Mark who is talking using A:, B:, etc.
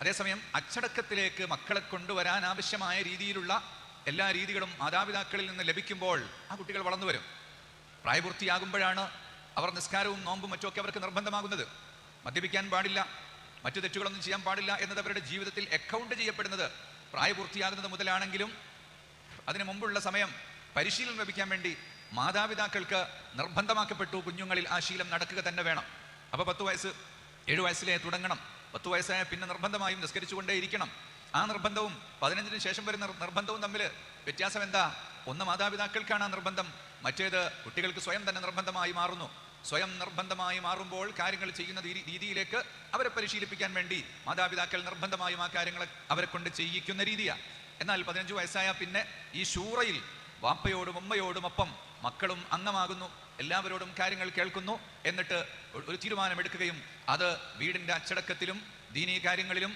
A: അതേസമയം അച്ചടക്കത്തിലേക്ക് മക്കളെ കൊണ്ടുവരാൻ ആവശ്യമായ രീതിയിലുള്ള എല്ലാ രീതികളും മാതാപിതാക്കളിൽ നിന്ന് ലഭിക്കുമ്പോൾ ആ കുട്ടികൾ വളർന്നു വരും. പ്രായപൂർത്തിയാകുമ്പോഴാണ് അവർ നിസ്കാരവും നോമ്പും മറ്റുമൊക്കെ അവർക്ക് നിർബന്ധമാകുന്നത്. മദ്യപിക്കാൻ പാടില്ല മറ്റു തെറ്റുകളൊന്നും ചെയ്യാൻ പാടില്ല എന്നത് അവരുടെ ജീവിതത്തിൽ അക്കൗണ്ട് ചെയ്യപ്പെടുന്നത് പ്രായപൂർത്തിയാകുന്നത് മുതലാണെങ്കിലും അതിനു മുമ്പുള്ള സമയം പരിശീലനം ലഭിക്കാൻ വേണ്ടി മാതാപിതാക്കൾക്ക് നിർബന്ധമാക്കപ്പെട്ടു കുഞ്ഞുങ്ങളിൽ ആ ശീലം നടക്കുക തന്നെ വേണം. അപ്പോൾ പത്ത് വയസ്സ് ഏഴു വയസ്സിലേ തുടങ്ങണം. പത്ത് വയസ്സായ പിന്നെ നിർബന്ധമായും നിസ്കരിച്ചുകൊണ്ടേ ഇരിക്കണം ആ നിർബന്ധവും പതിനഞ്ചിന് ശേഷം വരുന്ന നിർബന്ധവും തമ്മിൽ വ്യത്യാസം എന്താ? ഒന്ന് മാതാപിതാക്കൾക്കാണ് ആ നിർബന്ധം മറ്റേത് കുട്ടികൾക്ക് സ്വയം തന്നെ നിർബന്ധമായി മാറുന്നു. സ്വയം നിർബന്ധമായി മാറുമ്പോൾ കാര്യങ്ങൾ ചെയ്യുന്ന രീതിയിലേക്ക് അവരെ പരിശീലിപ്പിക്കാൻ വേണ്ടി മാതാപിതാക്കൾ നിർബന്ധമായും ആ കാര്യങ്ങൾ അവരെ കൊണ്ട് ചെയ്യിക്കുന്ന രീതിയാണ് എന്നാൽ പതിനഞ്ച് വയസ്സായ പിന്നെ ഈ ശൂറയിൽ വാപ്പയോടും ഉമ്മയോടുമൊപ്പം മക്കളും അംഗമാകുന്നു. എല്ലാവരോടും കാര്യങ്ങൾ കേൾക്കുന്നു. എന്നിട്ട് ഒരു തീരുമാനമെടുക്കുകയും അത് വീടിന്റെ അച്ചടക്കത്തിലും ദീനീ കാര്യങ്ങളിലും